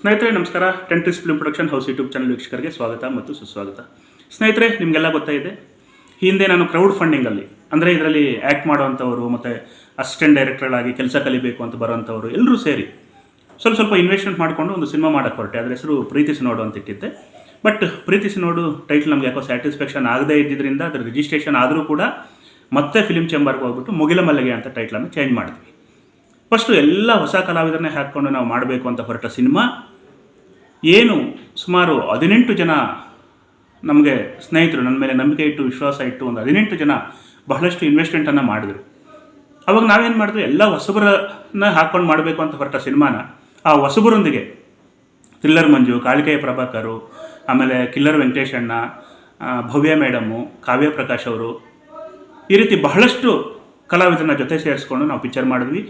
ಸ್ನೇಹಿತರೆ, ನಮಸ್ಕಾರ. ಟೆಂಟ್ರಿಸ್ film production house YouTube channel ವೀಕ್ಷಕರಿಗೆ ಸ್ವಾಗತ ಮತ್ತು ಸುಸ್ವಾಗತ. ಸ್ನೇಹಿತರೆ, ನಿಮಗೆಲ್ಲ ಗೊತ್ತಾಗಿದೆ, ಹಿಂದೆ ನಾನು ಕ್ರೌಡ್ ಫಂಡಿಂಗಲ್ಲಿ ಅಂದರೆ ಇದರಲ್ಲಿ ಆ್ಯಕ್ಟ್ ಮಾಡುವಂಥವರು ಮತ್ತು ಅಸಿಸ್ಟೆಂಟ್ ಡೈರೆಕ್ಟರ್ಗಳಾಗಿ ಕೆಲಸ ಕಲಿಬೇಕು ಅಂತ ಬರೋವಂಥವ್ರು ಎಲ್ಲರೂ ಸೇರಿ ಸ್ವಲ್ಪ ಸ್ವಲ್ಪ ಇನ್ವೆಸ್ಟ್ಮೆಂಟ್ ಮಾಡಿಕೊಂಡು ಒಂದು ಸಿನಿಮಾ ಮಾಡೋಕ್ಕೆ ಹೊರಟೆ. ಅದರ ಹೆಸರು ಪ್ರೀತಿಸಿ ನೋಡು ಅಂತ ಇಟ್ಟಿದ್ದೆ. ಬಟ್ ಪ್ರೀತಿಸಿ ನೋಡು ಟೈಟ್ಲ್ ನಮಗೆ ಯಾಕೋ ಸ್ಯಾಟಿಸ್ಫ್ಯಾಕ್ಷನ್ ಆಗದೇ ಇದ್ದಿದ್ದರಿಂದ ಅದರ ರಿಜಿಸ್ಟ್ರೇಷನ್ ಆದರೂ ಕೂಡ ಮತ್ತೆ ಫಿಲ್ಮ್ ಚೇಂಬರ್ಗೆ ಹೋಗ್ಬಿಟ್ಟು ಮುಗಿಲ ಮಲ್ಲಿಗೆ ಅಂತ ಟೈಟ್ಲನ್ನು ಚೇಂಜ್ ಮಾಡಿದ್ವಿ. ಫಸ್ಟು ಎಲ್ಲ ಹೊಸ ಕಲಾವಿದರನ್ನೇ ಹಾಕ್ಕೊಂಡು ನಾವು ಮಾಡಬೇಕು ಅಂತ ಹೊರಟ ಸಿನಿಮಾ ಏನು? ಸುಮಾರು ಹದಿನೆಂಟು ಜನ ನಮಗೆ ಸ್ನೇಹಿತರು, ನನ್ನ ಮೇಲೆ ನಂಬಿಕೆ ಇಟ್ಟು, ವಿಶ್ವಾಸ ಇಟ್ಟು ಒಂದು ಹದಿನೆಂಟು ಜನ ಬಹಳಷ್ಟು ಇನ್ವೆಸ್ಟ್ಮೆಂಟನ್ನು ಮಾಡಿದರು. ಅವಾಗ ನಾವೇನು ಮಾಡಿದ್ವಿ? ಎಲ್ಲ ಹೊಸಬರನ್ನ ಹಾಕ್ಕೊಂಡು ಮಾಡಬೇಕು ಅಂತ ಹೊರಟ ಸಿನಿಮಾನ, ಆ ಹೊಸಬರೊಂದಿಗೆ ಥ್ರಿಲ್ಲರ್ ಮಂಜು, ಕಾಳಿಕೆಯ ಪ್ರಭಾಕರು, ಆಮೇಲೆ ಕಿಲ್ಲರ್ ವೆಂಕಟೇಶಣ್ಣ ಭವ್ಯ ಮೇಡಮು, ಕಾವ್ಯ ಪ್ರಕಾಶ್ ಅವರು, ಈ ರೀತಿ ಬಹಳಷ್ಟು ಕಲಾವಿದರನ್ನ ಜೊತೆ ಸೇರಿಸ್ಕೊಂಡು ನಾವು ಪಿಕ್ಚರ್ ಮಾಡಿದ್ವಿ.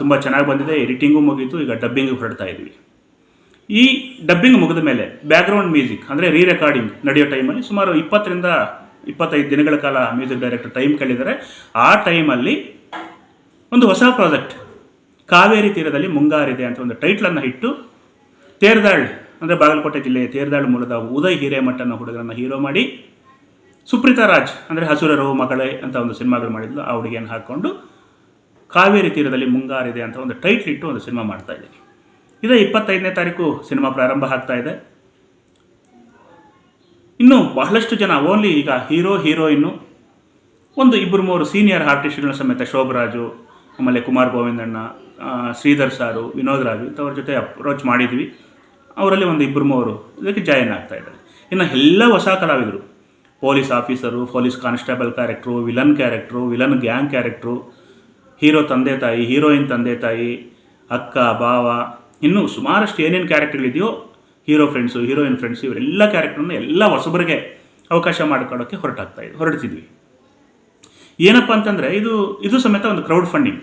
ತುಂಬ ಚೆನ್ನಾಗಿ ಬಂದಿದೆ, ಎಡಿಟಿಂಗು ಮುಗೀತು, ಈಗ ಡಬ್ಬಿಂಗು ಹೊರಡ್ತಾ ಇದ್ವಿ. ಈ ಡಬ್ಬಿಂಗ್ ಮುಗಿದ ಮೇಲೆ ಬ್ಯಾಕ್ಗ್ರೌಂಡ್ ಮ್ಯೂಸಿಕ್ ಅಂದರೆ ರೀ ರೆಕಾರ್ಡಿಂಗ್ ನಡೆಯೋ ಟೈಮಲ್ಲಿ ಸುಮಾರು ಇಪ್ಪತ್ತರಿಂದ ಇಪ್ಪತ್ತೈದು ದಿನಗಳ ಕಾಲ ಮ್ಯೂಸಿಕ್ ಡೈರೆಕ್ಟರ್ ಟೈಮ್ ಕೇಳಿದರೆ, ಆ ಟೈಮಲ್ಲಿ ಒಂದು ಹೊಸ ಪ್ರಾಜೆಕ್ಟ್ ಕಾವೇರಿ ತೀರದಲ್ಲಿ ಮುಂಗಾರಿದೆ ಅಂತ ಒಂದು ಟೈಟ್ಲನ್ನು ಇಟ್ಟು, ತೇರ್ದಾಳ್ ಅಂದರೆ ಬಾಗಲಕೋಟೆ ಜಿಲ್ಲೆಯ ತೇರ್ದಾಳ್ ಮೂಲದ ಉದಯ್ ಹಿರೇಮಠನ ಹುಡುಗರನ್ನು ಹೀರೋ ಮಾಡಿ, ಸುಪ್ರೀತಾ ರಾಜ್ ಅಂದರೆ ಹಸುರರು, ಮಗಳೇ ಅಂತ ಒಂದು ಸಿನಿಮಾಗಳು ಮಾಡಿದ್ಲು, ಆ ಹುಡುಗಿಯನ್ನು ಹಾಕ್ಕೊಂಡು ಕಾವೇರಿ ತೀರದಲ್ಲಿ ಮುಂಗಾರಿದೆ ಅಂತ ಒಂದು ಟೈಟ್ಲ್ ಇಟ್ಟು ಒಂದು ಸಿನಿಮಾ ಮಾಡ್ತಾ ಇದ್ದೀನಿ. ಇದೇ ಇಪ್ಪತ್ತೈದನೇ ತಾರೀಕು ಸಿನಿಮಾ ಪ್ರಾರಂಭ ಆಗ್ತಾ ಇದೆ. ಇನ್ನು ಬಹಳಷ್ಟು ಜನ ಓನ್ಲಿ ಈಗ ಹೀರೋ, ಹೀರೋಯಿನ್ನು ಒಂದು ಇಬ್ಬರು ಮೂರು ಸೀನಿಯರ್ ಆರ್ಟಿಸ್ಟ್ಗಳ ಸಮೇತ ಶೋಭರಾಜು, ಆಮೇಲೆ ಕುಮಾರ್ ಗೋವಿಂದಣ್ಣ ಶ್ರೀಧರ್ ಸಾರು, ವಿನೋದ್ ರಾಜು ಇಂಥವ್ರ ಜೊತೆ ಅಪ್ರೋಚ್ ಮಾಡಿದ್ವಿ. ಅವರಲ್ಲಿ ಒಂದು ಇಬ್ಬರು ಮೂವರು ಇದಕ್ಕೆ ಜಾಯಿನ್ ಆಗ್ತಾ ಇದ್ದಾರೆ. ಇನ್ನು ಎಲ್ಲ ಹೊಸ ಕಲಾವಿದರು. Police officer, police constable character, villain character, villain gang character, hero ತಂದೆ ತಾಯಿ, ಹೀರೋಯಿನ್ ತಂದೆ ತಾಯಿ, ಅಕ್ಕ ಬಾವ ಇನ್ನೂ ಸುಮಾರಷ್ಟು ಏನೇನು ಕ್ಯಾರೆಕ್ಟರ್ಗಳಿದೆಯೋ ಹೀರೋ ಫ್ರೆಂಡ್ಸು ಹೀರೋಯಿನ್ ಫ್ರೆಂಡ್ಸು ಇವರೆಲ್ಲ ಕ್ಯಾರೆಕ್ಟರ್ನ ಎಲ್ಲ ಹೊಸಬರಿಗೆ ಅವಕಾಶ ಮಾಡಿಕೊಡೋಕ್ಕೆ ಹೊರಟಾಗ್ತಾ ಇದೆ ಹೊರಡ್ತಿದ್ವಿ. ಏನಪ್ಪ ಅಂತಂದರೆ, ಇದು ಇದು ಸಮೇತ ಒಂದು ಕ್ರೌಡ್ ಫಂಡಿಂಗ್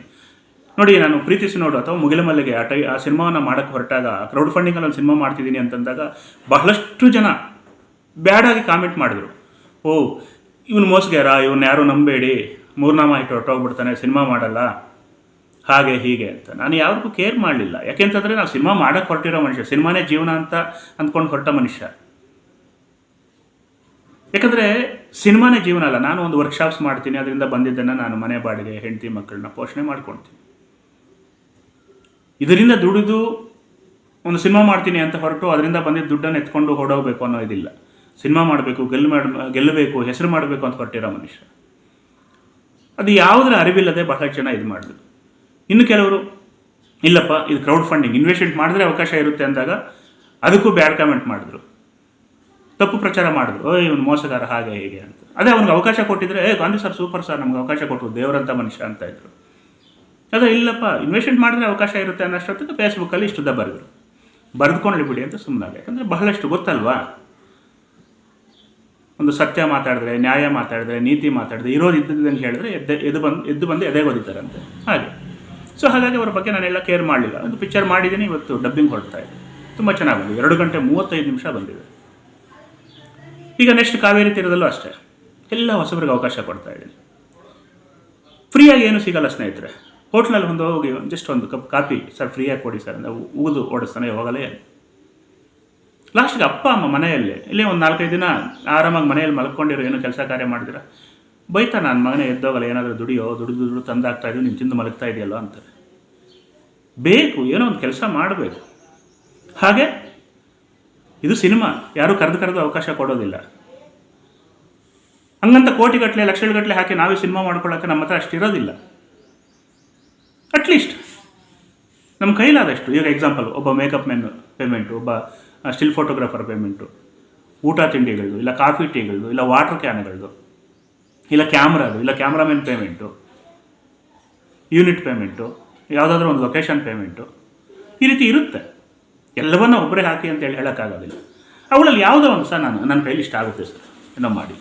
ನೋಡಿ, ನಾನು ಪ್ರೀತಿಸಿ ನೋಡು ಅಥವಾ ಮುಗಿಲ ಮಲ್ಲಿಗೆ ಆ ಟೈ, ಆ ಸಿನಿಮಾವನ್ನು ಮಾಡೋಕ್ಕೆ ಹೊರಟಾಗ ಕ್ರೌಡ್ ಫಂಡಿಂಗಲ್ಲಿ ಒಂದು ಸಿನಿಮಾ ಮಾಡ್ತಿದ್ದೀನಿ ಅಂತಂದಾಗ ಬಹಳಷ್ಟು ಜನ ಬ್ಯಾಡಾಗಿ ಕಾಮೆಂಟ್ ಮಾಡಿದ್ರು. ಓ, ಇವನು ಮೋಸಗಾರ ಇವನ್ನ ಯಾರೂ ನಂಬೇಡಿ, ಮೂರ್ನಾಮ ಇಟ್ಟು ಹೊರಟೋಗ್ಬಿಡ್ತಾನೆ, ಸಿನಿಮಾ ಮಾಡಲ್ಲ. ಹಾಗೆ ಹೀಗೆ ಅಂತ. ನಾನು ಯಾರಿಗೂ ಕೇರ್ ಮಾಡಲಿಲ್ಲ. ಯಾಕೆಂತಂದರೆ ನಾವು ಸಿನಿಮಾ ಮಾಡೋಕ್ಕೆ ಹೊರಟಿರೋ ಮನುಷ್ಯ. ಸಿನಿಮಾನೇ ಜೀವನ ಅಂತ ಅಂದ್ಕೊಂಡು ಹೊರಟ ಮನುಷ್ಯ. ಯಾಕಂದರೆ ಸಿನಿಮಾನೇ ಜೀವನ ಅಲ್ಲ. ನಾನು ಒಂದು ವರ್ಕ್ಶಾಪ್ಸ್ ಮಾಡ್ತೀನಿ, ಅದರಿಂದ ಬಂದಿದ್ದನ್ನು ನಾನು ಮನೆ ಬಾಡಿಗೆ, ಹೆಂಡತಿ ಮಕ್ಕಳನ್ನ ಪೋಷಣೆ ಮಾಡ್ಕೊಳ್ತೀನಿ. ಇದರಿಂದ ದುಡಿದು ಒಂದು ಸಿನಿಮಾ ಮಾಡ್ತೀನಿ ಅಂತ ಹೊರಟು ಅದರಿಂದ ಬಂದಿದ್ದ ದುಡ್ಡನ್ನು ಎತ್ಕೊಂಡು ಹೊಡೋಗಬೇಕು ಅನ್ನೋ ಇದಿಲ್ಲ. ಸಿನಿಮಾ ಮಾಡಬೇಕು ಗೆಲ್ಲು ಮಾಡ, ಗೆಲ್ಲಬೇಕು, ಹೆಸರು ಮಾಡಬೇಕು ಅಂತ ಹೊರಟಿರೋ ಮನುಷ್ಯ. ಅದು ಯಾವುದರ ಅರಿವಿಲ್ಲದೆ ಬಹಳ ಜನ ಇದು ಮಾಡಿದ್ರು ಇನ್ನು ಕೆಲವರು, ಇಲ್ಲಪ್ಪ, ಇದು ಕ್ರೌಡ್ ಫಂಡಿಂಗ್ ಇನ್ವೆಸ್ಟ್ಮೆಂಟ್ ಮಾಡಿದ್ರೆ ಅವಕಾಶ ಇರುತ್ತೆ ಅಂದಾಗ ಅದಕ್ಕೂ ಬ್ಯಾಡ್ ಕಾಮೆಂಟ್ ಮಾಡಿದ್ರು. ತಪ್ಪು ಪ್ರಚಾರ ಮಾಡಿದ್ರು. ಓ ಇವನು ಮೋಸಗಾರ ಹಾಗೆ ಹೀಗೆ ಅಂತ. ಅದೇ ಅವ್ನಿಗೆ ಅವಕಾಶ ಕೊಟ್ಟಿದ್ರೆ, ಏ, ಗಾಂಧಿ ಸರ್ ಸೂಪರ್ ಸರ್ ನಮ್ಗೆ ಅವಕಾಶ ಕೊಟ್ಟರು ದೇವರಂತ ಮನುಷ್ಯ ಅಂತ ಇದ್ರು. ಅದೇ, ಇಲ್ಲಪ್ಪ ಇನ್ವೆಸ್ಟ್ಮೆಂಟ್ ಮಾಡಿದ್ರೆ ಅವಕಾಶ ಇರುತ್ತೆ ಅನ್ನೋಷ್ಟೊತ್ತಿಗೆ ಫೇಸ್ಬುಕ್ಕಲ್ಲಿ ಇಷ್ಟುದ್ದ ಬರೆದ್ರು. ಬರೆದುಕೊಂಡು ಬಿಡಿ ಅಂತ ಸುಮ್ಮನಾಗ ಯಾಕಂದರೆ ಬಹಳಷ್ಟು ಗೊತ್ತಲ್ವಾ? ಒಂದು ಸತ್ಯ ಮಾತಾಡಿದ್ರೆ, ನ್ಯಾಯ ಮಾತಾಡಿದ್ರೆ, ನೀತಿ ಮಾತಾಡಿದ್ರೆ ಇರೋದು ಇದ್ದಂತ ಹೇಳಿದ್ರೆ ಎದ್ದು ಎದ್ದು ಬಂದು ಎದ್ದು ಬಂದು ಎದೆ ಓದಿತಾರಂತೆ ಹಾಗೆ. ಸೊ ಹಾಗಾಗಿ ಅವರ ಬಗ್ಗೆ ನಾನೆಲ್ಲ ಕೇರ್ ಮಾಡಲಿಲ್ಲ. ಒಂದು ಪಿಕ್ಚರ್ ಮಾಡಿದ್ದೀನಿ, ಇವತ್ತು ಡಬ್ಬಿಂಗ್ ಹೊರಡ್ತಾ ಇದೆ. ತುಂಬ ಚೆನ್ನಾಗಿ ಬಂದಿದೆ ಎರಡು ಗಂಟೆ ಮೂವತ್ತೈದು ನಿಮಿಷ ಬಂದಿದೆ. ಈಗ ನೆಕ್ಸ್ಟ್ ಕಾವೇರಿ ತೀರದಲ್ಲೂ ಅಷ್ಟೇ. ಎಲ್ಲ ಹೊಸಬರಿಗೆ ಅವಕಾಶ ಕೊಡ್ತಾ ಇದ್ದೀನಿ. ಫ್ರೀಯಾಗಿ ಏನು ಸಿಗಲ್ಲ ಸ್ನೇಹಿತರೆ. ಹೋಟ್ಲಲ್ಲಿ ಒಂದು ಹೋಗಿ ಜಸ್ಟ್ ಒಂದು ಕಪ್ ಕಾಫಿ ಸರ್ ಫ್ರೀಯಾಗಿ ಕೊಡಿ ಸರ್ ಅಂತ ಉಗಿದು ಓಡಿಸ್ತಾನೆ ಹೋಗಲೇ ಲಾಸ್ಟ್ಗೆ ಅಪ್ಪ ಅಮ್ಮ ಮನೆಯಲ್ಲಿ. ಇಲ್ಲೇ ಒಂದು ನಾಲ್ಕೈದು ದಿನ ಆರಾಮಾಗಿ ಮನೆಯಲ್ಲಿ ಮಲ್ಕೊಂಡಿರೋ ಏನೋ ಕೆಲಸ ಕಾರ್ಯ ಮಾಡಿದಿರ ಬೈತಾ ನನ್ನ ಮಗನೇ ಎದ್ದೋಗಲ್ಲ, ಏನಾದರೂ ದುಡಿಯೋ, ದುಡಿದು ದುಡಿದು ತಂದಾಗ್ತಾ ಇದೀವಿ ನೀನು ತಿಂದು ಮಲಗ್ತಾ ಇದೆಯಲ್ಲೋ ಅಂತಾರೆ ಬೇಕು, ಏನೋ ಒಂದು ಕೆಲಸ ಮಾಡಬೇಕು. ಹಾಗೆ, ಇದು ಸಿನಿಮಾ, ಯಾರೂ ಕರೆದು ಕರೆದು ಅವಕಾಶ ಕೊಡೋದಿಲ್ಲ. ಹಂಗಂತ ಕೋಟಿಗಟ್ಟಲೆ ಲಕ್ಷಗಟ್ಟಲೆ ಹಾಕಿ ನಾವೇ ಸಿನಿಮಾ ಮಾಡ್ಕೊಳ್ಳೋಕೆ ನಮ್ಮ ಹತ್ರ ಅಷ್ಟಿರೋದಿಲ್ಲ. ಅಟ್ಲೀಸ್ಟ್, ನಮ್ಮ ಕೈಲಾದಷ್ಟು, ಈಗ ಎಕ್ಸಾಂಪಲ್ ಒಬ್ಬ ಮೇಕಪ್ ಮೆನ್ ಪೇಮೆಂಟು ಒಬ್ಬ ಸ್ಟಿಲ್ ಫೋಟೋಗ್ರಾಫರ್ ಪೇಮೆಂಟು ಊಟ ತಿಂಡಿಗಳದು, ಇಲ್ಲ ಕಾಫಿ ಟೀಗಳದು, ಇಲ್ಲ ವಾಟರ್ ಕ್ಯಾನ್ಗಳದು ಇಲ್ಲ ಕ್ಯಾಮ್ರಾದು ಇಲ್ಲ ಕ್ಯಾಮ್ರಾಮೆನ್ ಪೇಮೆಂಟು ಯೂನಿಟ್ ಪೇಮೆಂಟು ಯಾವುದಾದ್ರೂ ಒಂದು ಲೊಕೇಶನ್ ಪೇಮೆಂಟು ಈ ರೀತಿ ಇರುತ್ತೆ. ಎಲ್ಲವನ್ನ ಒಬ್ಬರೇ ಹಾಕಿ ಅಂತೇಳಿ ಹೇಳೋಕ್ಕಾಗೋದಿಲ್ಲ. ಅವುಗಳಲ್ಲಿ ಯಾವುದೋ ಒಂದು ಸಹ ನಾನು, ನನ್ನ ಕೈಲಿ ಇಷ್ಟ ಆಗುತ್ತೆ ಸರ್, ಏನೋ ಮಾಡಿ.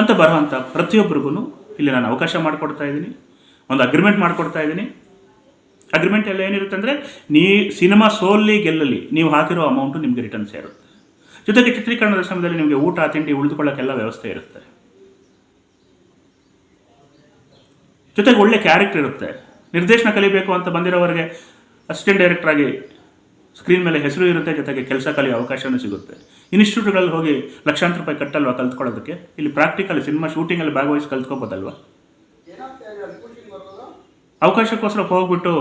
ಅಂತ ಬರುವಂಥ ಪ್ರತಿಯೊಬ್ಬರಿಗೂ ಇಲ್ಲಿ ನಾನು ಅವಕಾಶ ಮಾಡಿಕೊಡ್ತಾ ಇದ್ದೀನಿ. ಒಂದು ಅಗ್ರಿಮೆಂಟ್ ಮಾಡಿಕೊಡ್ತಾ ಇದ್ದೀನಿ. ಅಗ್ರಿಮೆಂಟ್ ಎಲ್ಲ ಏನಿರುತ್ತೆ ಅಂದರೆ, ನೀ ಸಿನಿಮಾ ಸೋಲ್ಲಿ ಗೆಲ್ಲಲಿ, ನೀವು ಹಾಕಿರೋ ಅಮೌಂಟು ನಿಮಗೆ ರಿಟರ್ನ್ ಸೇರುತ್ತೆ. ಜೊತೆಗೆ ಚಿತ್ರೀಕರಣದ ಸಮಯದಲ್ಲಿ ನಿಮಗೆ ಊಟ, ತಿಂಡಿ ಉಳಿದುಕೊಳ್ಳೋಕ್ಕೆಲ್ಲ ವ್ಯವಸ್ಥೆ ಇರುತ್ತೆ. ಜೊತೆಗೆ ಒಳ್ಳೆ ಕ್ಯಾರೆಕ್ಟರ್ ಇರುತ್ತೆ. ನಿರ್ದೇಶನ ಕಲಿಬೇಕು ಅಂತ ಬಂದಿರೋವರಿಗೆ ಅಸಿಸ್ಟೆಂಟ್ ಡೈರೆಕ್ಟರ್ ಆಗಿ ಸ್ಕ್ರೀನ್ ಮೇಲೆ ಹೆಸರು ಇರುತ್ತೆ, ಜೊತೆಗೆ ಕೆಲಸ ಕಲಿಯೋ ಅವಕಾಶವೂ ಸಿಗುತ್ತೆ. ಇನ್ಸ್ಟಿಟ್ಯೂಟ್ಗಳಲ್ಲಿ ಹೋಗಿ ಲಕ್ಷಾಂತರ ರೂಪಾಯಿ ಕಟ್ಟಲ್ವಾ ಕಲ್ತ್ಕೊಳ್ಳೋದಕ್ಕೆ? ಇಲ್ಲಿ ಪ್ರಾಕ್ಟಿಕಲ್ ಸಿನಿಮಾ ಶೂಟಿಂಗಲ್ಲಿ ಭಾಗವಹಿಸಿ ಕಲ್ತ್ಕೋಬೋದಲ್ವಾ? ಅವಕಾಶಕ್ಕೋಸ್ಕರ ಹೋಗ್ಬಿಟ್ಟು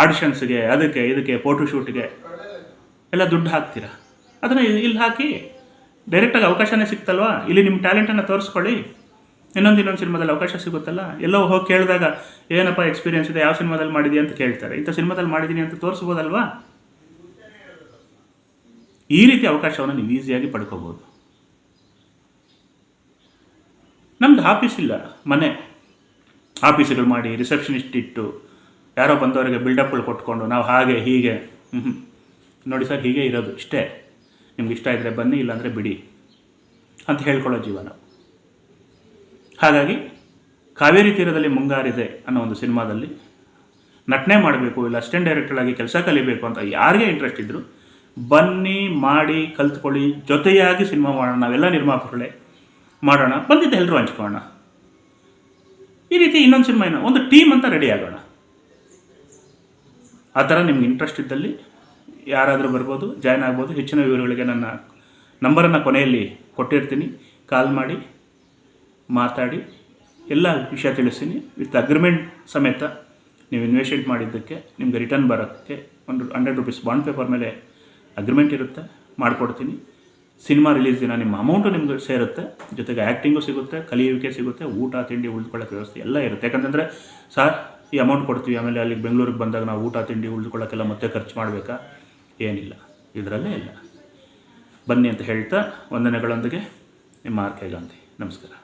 ಆಡಿಷನ್ಸ್ಗೆ ಅದಕ್ಕೆ, ಇದಕ್ಕೆ ಫೋಟೋ ಶೂಟ್ಗೆ ಎಲ್ಲ ದುಡ್ಡು ಹಾಕ್ತೀರಾ? ಅದನ್ನು ಇಲ್ಲಿ ಹಾಕಿ ಡೈರೆಕ್ಟಾಗಿ ಅವಕಾಶನೇ ಸಿಕ್ತಲ್ವಾ? ಇಲ್ಲಿ ನಿಮ್ಮ ಟ್ಯಾಲೆಂಟನ್ನು ತೋರಿಸ್ಕೊಳ್ಳಿ. ಇನ್ನೊಂದು ಇನ್ನೊಂದು ಸಿನಿಮಾದಲ್ಲಿ ಅವಕಾಶ ಸಿಗುತ್ತಲ್ಲ? ಎಲ್ಲೋ ಹೋಗಿ ಕೇಳಿದಾಗ, ಏನಪ್ಪ ಎಕ್ಸ್ಪೀರಿಯನ್ಸ್ ಇದೆ, ಯಾವ ಸಿನಿಮಾದಲ್ಲಿ ಮಾಡಿದೀಯ ಅಂತ ಕೇಳ್ತಾರೆ. ಇಂಥ ಸಿನಿಮಾದಲ್ಲಿ ಮಾಡಿದ್ದೀನಿ ಅಂತ ತೋರಿಸ್ಬೋದಲ್ವಾ? ಈ ರೀತಿ ಅವಕಾಶವನ್ನು ನೀವು ಈಸಿಯಾಗಿ ಪಡ್ಕೋಬೋದು ನಮ್ದು ಆಫೀಸ್ ಇಲ್ಲ, ಮನೆ. ಆಫೀಸ್ಗಳು ಮಾಡಿ, ರಿಸೆಪ್ಷನಿಸ್ಟ್ ಇಟ್ಟು, ಯಾರೋ ಬಂದವರಿಗೆ ಬಿಲ್ಡಪ್ಗಳು ಕೊಟ್ಕೊಂಡು, ನಾವು ಹಾಗೆ, ಹೀಗೆ ನೋಡಿ ಸರ್, ಹೀಗೆ ಇರೋದು ಇಷ್ಟೇ. ನಿಮ್ಗೆ ಇಷ್ಟ ಇದ್ದರೆ ಬನ್ನಿ, ಇಲ್ಲಾಂದರೆ ಬಿಡಿ ಅಂತ ಹೇಳ್ಕೊಳ್ಳೋ ಜೀವನ. ಹಾಗಾಗಿ ಕಾವೇರಿ ತೀರದಲ್ಲಿ ಮುಂಗಾರಿದೆ ಅನ್ನೋ ಒಂದು ಸಿನಿಮಾದಲ್ಲಿ ನಟನೆ ಮಾಡಬೇಕು, ಇಲ್ಲ ಅಸ್ಟೆಂಟ್ ಡೈರೆಕ್ಟರ್ ಆಗಿ ಕೆಲಸ ಕಲಿಬೇಕು ಅಂತ ಯಾರಿಗೆ ಇಂಟ್ರೆಸ್ಟ್ ಇದ್ದರು ಬನ್ನಿ, ಮಾಡಿ, ಕಲ್ತ್ಕೊಳ್ಳಿ, ಜೊತೆಯಾಗಿ ಸಿನಿಮಾ ಮಾಡೋಣ, ನಾವೆಲ್ಲ ನಿರ್ಮಾಪಕಗಳೇ ಮಾಡೋಣ, ಬಂದಿದ್ದ ಎಲ್ಲರೂ ಹಂಚ್ಕೊಳ್ಳೋಣ. ಈ ರೀತಿ ಇನ್ನೊಂದು ಸಿನಿಮಾ ಏನೋ, ಒಂದು ಟೀಮ್ ಅಂತ ರೆಡಿ ಆಗೋಣ. ಆ ಥರ ನಿಮ್ಗೆ ಇಂಟ್ರೆಸ್ಟ್ ಇದ್ದಲ್ಲಿ ಯಾರಾದರೂ ಬರ್ಬೋದು ಜಾಯ್ನ್ ಆಗ್ಬೋದು, ಹೆಚ್ಚಿನ ವಿವರಗಳಿಗೆ ನನ್ನ ನಂಬರನ್ನು ಕೊನೆಯಲ್ಲಿ ಕೊಟ್ಟಿರ್ತೀನಿ. ಕಾಲ್ ಮಾಡಿ. ಮಾತಾಡಿ ಎಲ್ಲ ವಿಷಯ ತಿಳಿಸ್ತೀನಿ. ವಿತ್ ಅಗ್ರಿಮೆಂಟ್ ಸಮೇತ ನೀವು ಇನ್ವೆಸ್ಟ್ಮೆಂಟ್ ಮಾಡಿದ್ದಕ್ಕೆ ನಿಮಗೆ ರಿಟರ್ನ್ ಬರೋಕ್ಕೆ ಒಂದು ಹಂಡ್ರೆಡ್ ರುಪೀಸ್ ಬಾಂಡ್ ಪೇಪರ್ ಮೇಲೆ ಅಗ್ರಿಮೆಂಟ್ ಇರುತ್ತೆ, ಮಾಡಿಕೊಡ್ತೀನಿ. ಸಿನಿಮಾ ರಿಲೀಸ್ ದಿನ ನಿಮ್ಮ ಅಮೌಂಟು ನಿಮ್ಗೆ ಸೇರುತ್ತೆ, ಜೊತೆಗೆ ಆ್ಯಕ್ಟಿಂಗು ಸಿಗುತ್ತೆ, ಕಲಿಯುವಿಕೆ ಸಿಗುತ್ತೆ, ಊಟ, ತಿಂಡಿ, ಉಳ್ಕೊಳ್ಳೋಕೆ ವ್ಯವಸ್ಥೆ ಎಲ್ಲ ಇರುತ್ತೆ. ಯಾಕಂತಂದರೆ, ಸರ್, ಈ ಅಮೌಂಟ್ ಕೊಡ್ತೀವಿ, ಆಮೇಲೆ ಅಲ್ಲಿಗೆ ಬೆಂಗಳೂರಿಗೆ ಬಂದಾಗ ನಾವು ಊಟ, ತಿಂಡಿ ಉಳಿದುಕೊಳ್ಳೋಕ್ಕೆಲ್ಲ ಮತ್ತೆ ಖರ್ಚು ಮಾಡಬೇಕಾ? ಏನಿಲ್ಲ. ಇದರಲ್ಲೇ ಇಲ್ಲ. ಬನ್ನಿ ಅಂತ ಹೇಳ್ತಾ ವಂದನೆಗಳೊಂದಿಗೆ ನಿಮ್ಮ ಆರ್ ಕೆ ಗಾಂಧಿ. ನಮಸ್ಕಾರ.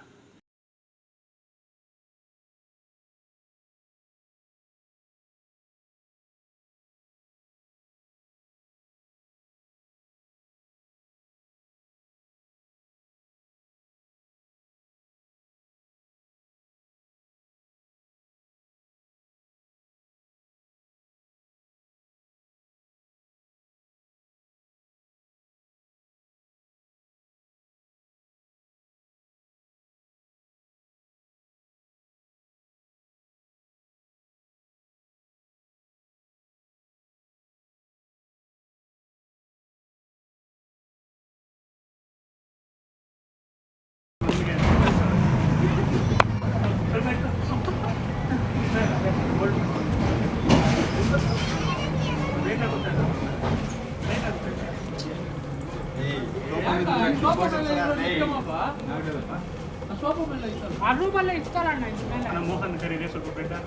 ఆ రూపంలో ఇస్తారు? మోహన్ గారి రేసు పెట్టారు.